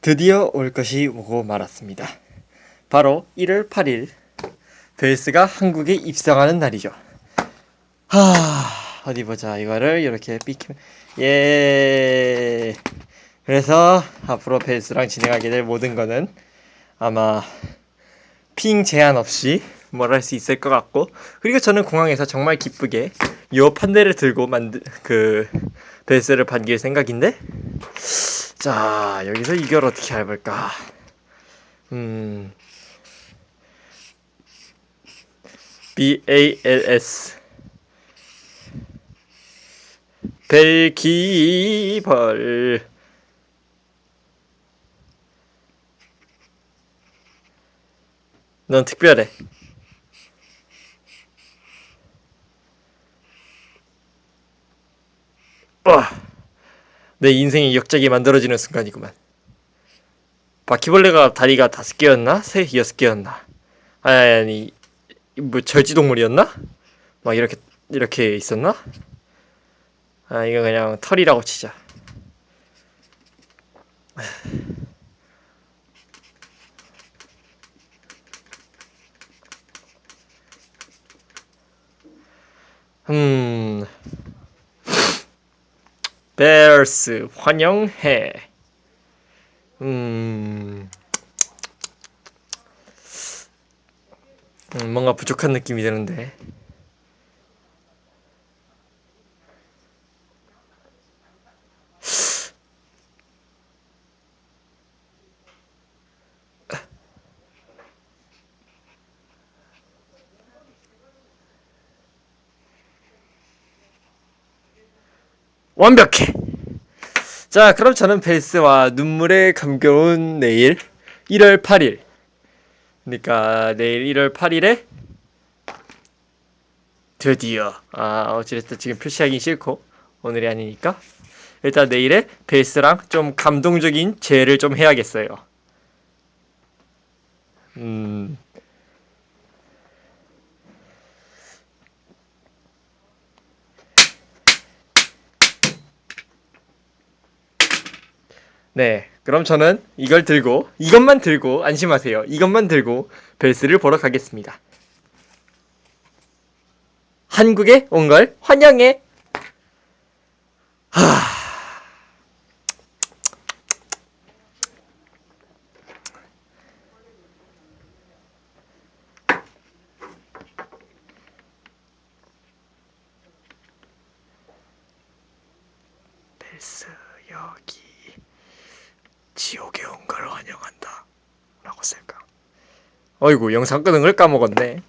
드디어 올 것이 오고 말았습니다. 바로 1월 8일 벨스가 한국에 입성하는 날이죠. 하 어디 보자 이거를 이렇게 삐키면 예 그래서 앞으로 벨스랑 진행하게 될 모든 거는 아마 핑 제한 없이 뭘 할 수 있을 것 같고 그리고 저는 공항에서 정말 기쁘게 요 판넬을 들고 만드 그 벨스를 반길 생각인데 자 여기서 이걸 어떻게 해볼까? 음. B A L S. 벨기벌. 넌 특별해. 와, 내 인생이 역작이 만들어지는 순간이구만. 바퀴벌레가 다리가 다섯 개였나? 세 여섯 개였나? 아니, 아니, 뭐 절지동물이었나? 막 이렇게 이렇게 있었나? 아 이거 그냥 털이라고 치자. 음. 베어스 환영해. 음. 음, 뭔가 부족한 느낌이 드는데. 완벽해. 자, 그럼 저는 벨스와 눈물에 감겨온 내일 1월 8일. 그러니까 내일 1월 8일에 드디어 아 어찌됐든 지금 표시하기 싫고 오늘이 아니니까 일단 내일에 벨스랑 좀 감동적인 재해를 좀 해야겠어요. 음. 네. 그럼 저는 이걸 들고 이것만 들고 안심하세요. 이것만 들고 벨스를 보러 가겠습니다. 한국에 온 걸 환영해. 하. 벨스 여기 지옥에 온 걸 환영한다 라고 쓸까 어이구 영상 끄는 걸 까먹었네